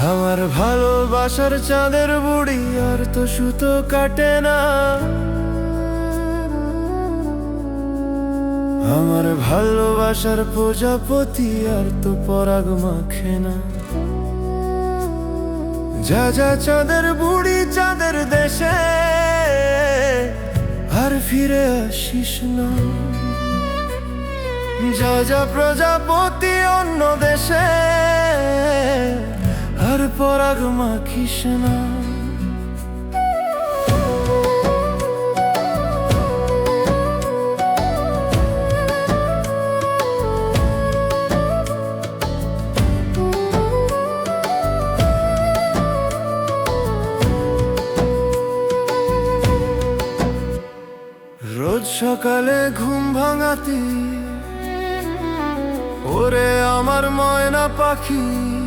ভালোবাসার চাঁদের বুড়ি আর তো সুতো কাটে না। আমার ভালোবাসার প্রজাপতি আর তো পরাগ মাখে না। যা যা চাঁদের বুড়ি চাঁদের দেশে, আর ফিরে আসিস না। যা যা প্রজাপতি পরাগ মাখিস না। রোজ সকালে ঘুম ভাঙাতি ওরে আমার ময়না পাখি।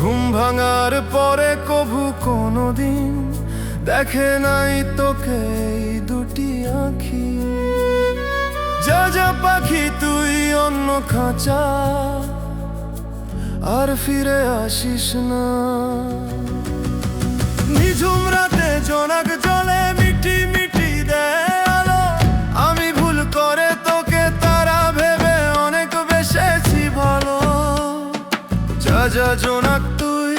ঘুম ভাঙার পরে কভু কোনোদিন দেখে নাই তোকে দুটি আঁখি। যা যা পাখি, তুই অন্য খাঁচা। আর ফিরে আসিস না। নিঝুম জোনাক তুই,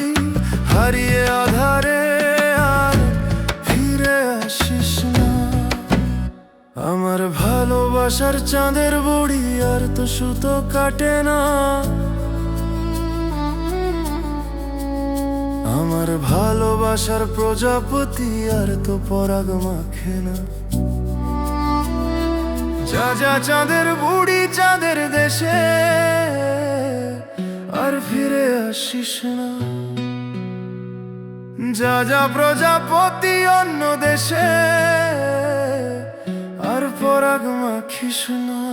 হারিয়ে আধারে আর ফিরে আসিস না। আমার ভালোবাসার চাঁদের বুড়ি আর তো সুতো কাটে না। আমার ভালোবাসার প্রজাপতি আর তো পরাগ মাখে না। যা যা চাঁদের বুড়ি চাঁদের দেশে ফিরে আসিস না। যা যা প্রজাপতি অন্য দেশে আর পরাগ মাখিস না।